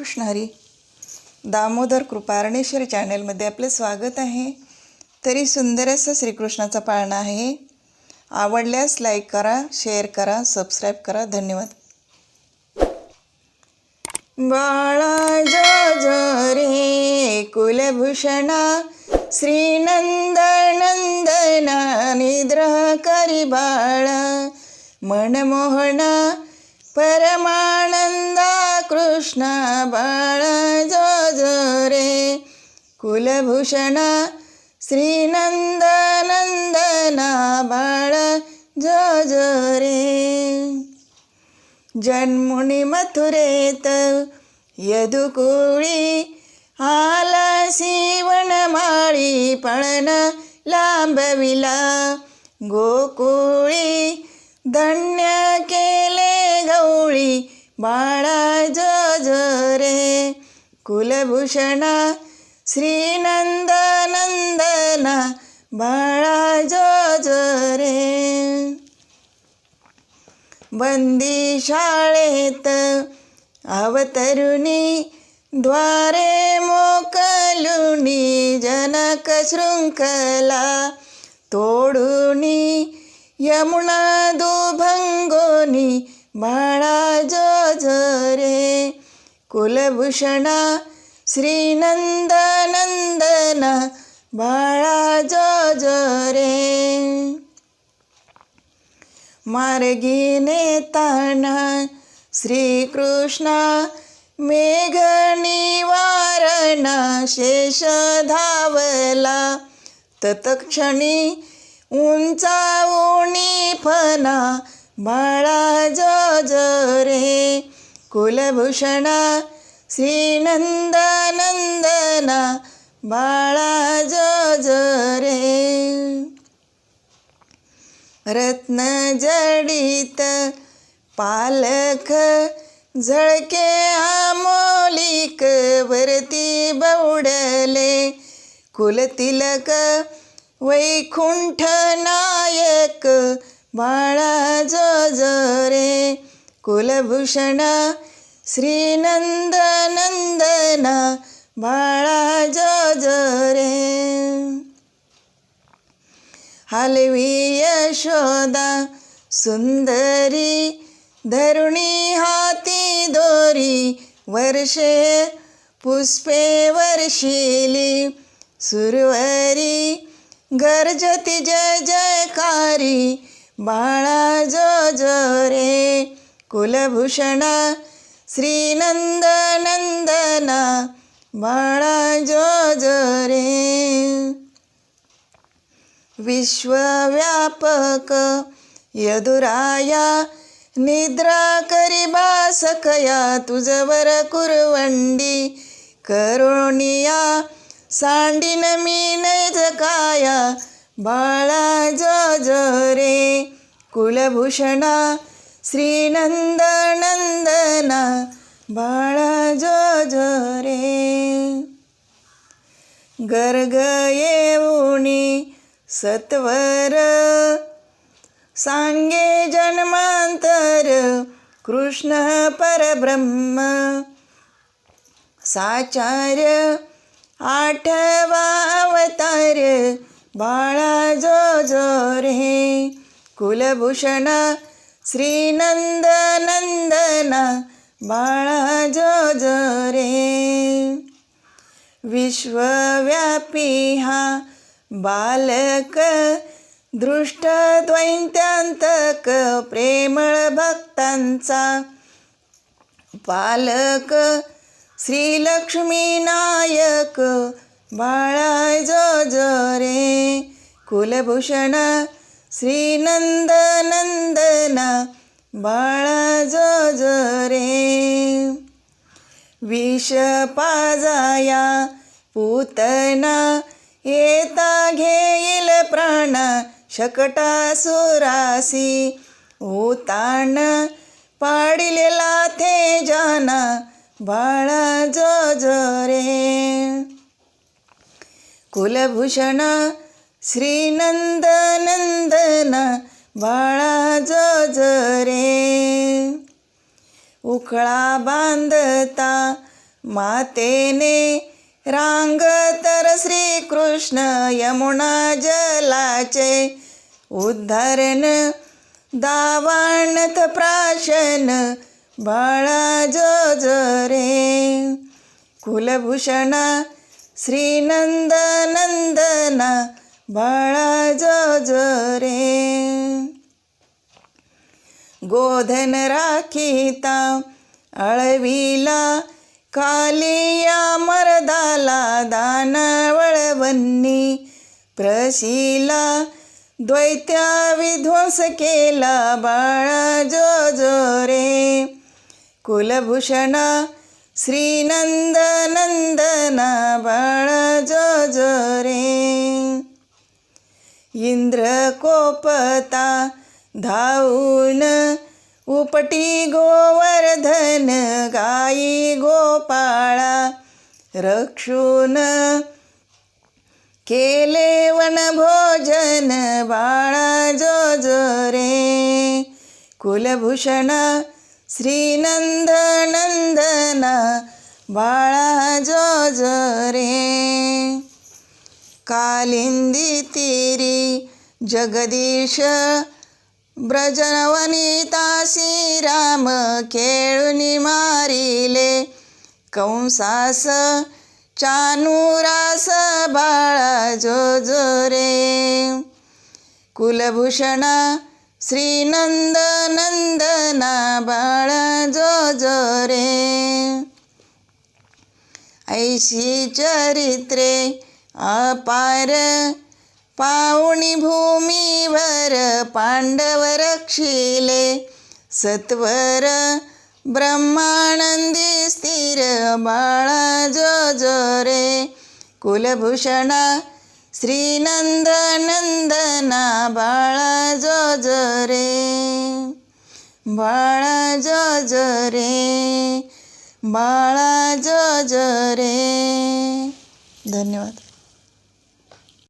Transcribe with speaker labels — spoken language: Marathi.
Speaker 1: कृष्ण हरी. दामोदर कृपारणेश्वर चॅनलमध्ये आपले स्वागत आहे. तरी सुंदर असं श्रीकृष्णाचा पाळणा आहे. आवडल्यास लाईक करा शेअर करा सबस्क्राईब करा. धन्यवाद. बाळा जो जो रे कुलभूषणा श्रीनंदनंदना निद्रा करी बाळा मनमोहना परमाण कृष्ण बाळ जो जो रे. कुलभूषणा श्रीनंदनंदना बाळ जो जो रे. जन्मुनी मथुरेत यदुकुळी आला शिवणमाळी पळण लांबविला. गोकुळी धन्य केले गवळी बाळा जो रे कुलभूषणा श्रीनंदनंदना बाळा जो रे बंदी शाळेत अवतरुणी द्वारे मोकलुनी जनक शृंखला तोडुनी यमुना दुभंगोनी बाळा जो रे कुलभूषणा श्रीनंदनंदना बाळा जो रे मार्गी नेताना श्रीकृष्णा मेघ निवारणा शेष धावला तत्क्षणी उंचावणी फना बाळा जो रे कुलभूषणा श्रीनंदनंदना बाळा जो रे रत्न जडित पालख झळके आमोलिक वरती बौडले. कुलतिलक वैकुंठ नायक बाळा जो रे कुलभूषणा श्रीनंदनंदना बाळा जो रे. हलवी यशोदा सुंदरी धरुणी हाती दोरी वर्षे पुष्पे वर्षिली सुरवरी गर्जती जय जयकारी बाळा जो रे. कुलभूषणा श्रीनंदनंदना बाळा जो रे। विश्वव्यापक यदुराया निद्रा करी बासकया तुझवर कुरवंडी करुणिया सांडीन मी काया बाळा जो रे। कुलभूषणा श्रीनंदनंदना बाळा जो रे. गर्ग येऊनी सत्वर सांगे जन्मांतर कृष्ण परब्रह्म. साचार्य आठवा अवतार बाळा जो रे. कुलभूषणा श्रीनंदनंदना बाळा जो रे. विश्वव्यापी हा बालक दृष्ट द्वैत्यांतक प्रेमळ भक्तांचा पालक श्रीलक्ष्मी नायक बाळा जो रे. कुलभूषण श्रीनंदनंदना बाळा जो रे. विष पाजाया पूतना येता घेईल प्राण शकटासुरासी उताण पाडिलेला थे जाना बाळा जो रे. कुलभूषणा श्रीनंदनंदना बाळा जो रे उखळा बांधता मातेने रांग तर श्रीकृष्ण यमुना जलाचे उद्धरण दावाणथ प्राशन बाळा जो रे कुलभूषणा श्रीनंद नंदना बाळा जो रे. गोधन राखीता अळविला कालिया मरदाला दानवळवन्नी प्रशिला द्वैत्या विध्वंस केला बाळा जो जो रे. कुलभूषणा श्रीनंद नंदना बाळा जो जो रे. इंद्र कोपता धावून उपटी गोवर्धन गाई गोपाळा रक्षून केले वनभोजन बाळा जो जो रे. कुलभूषणा श्रीनंद नंदना बाळा जो जो रे. कालिंदी तीरी जगदीश ब्रजवनिता राम खेळुनी मारिले कंसास चानुरास बाळा जो जो रे कुलभूषणा श्रीनंद नंदना बाळा जो जो रे ऐशी चरित्रे अपार पावणी भूमीवर पांडव रक्षिले सत्वर ब्रह्मानंदी स्थिर बाळा जो जो रे कुलभूषणा श्रीनंद नंदना बाळा जो जो रे बाळा जो जो रे बाळा जो जो रे. धन्यवाद.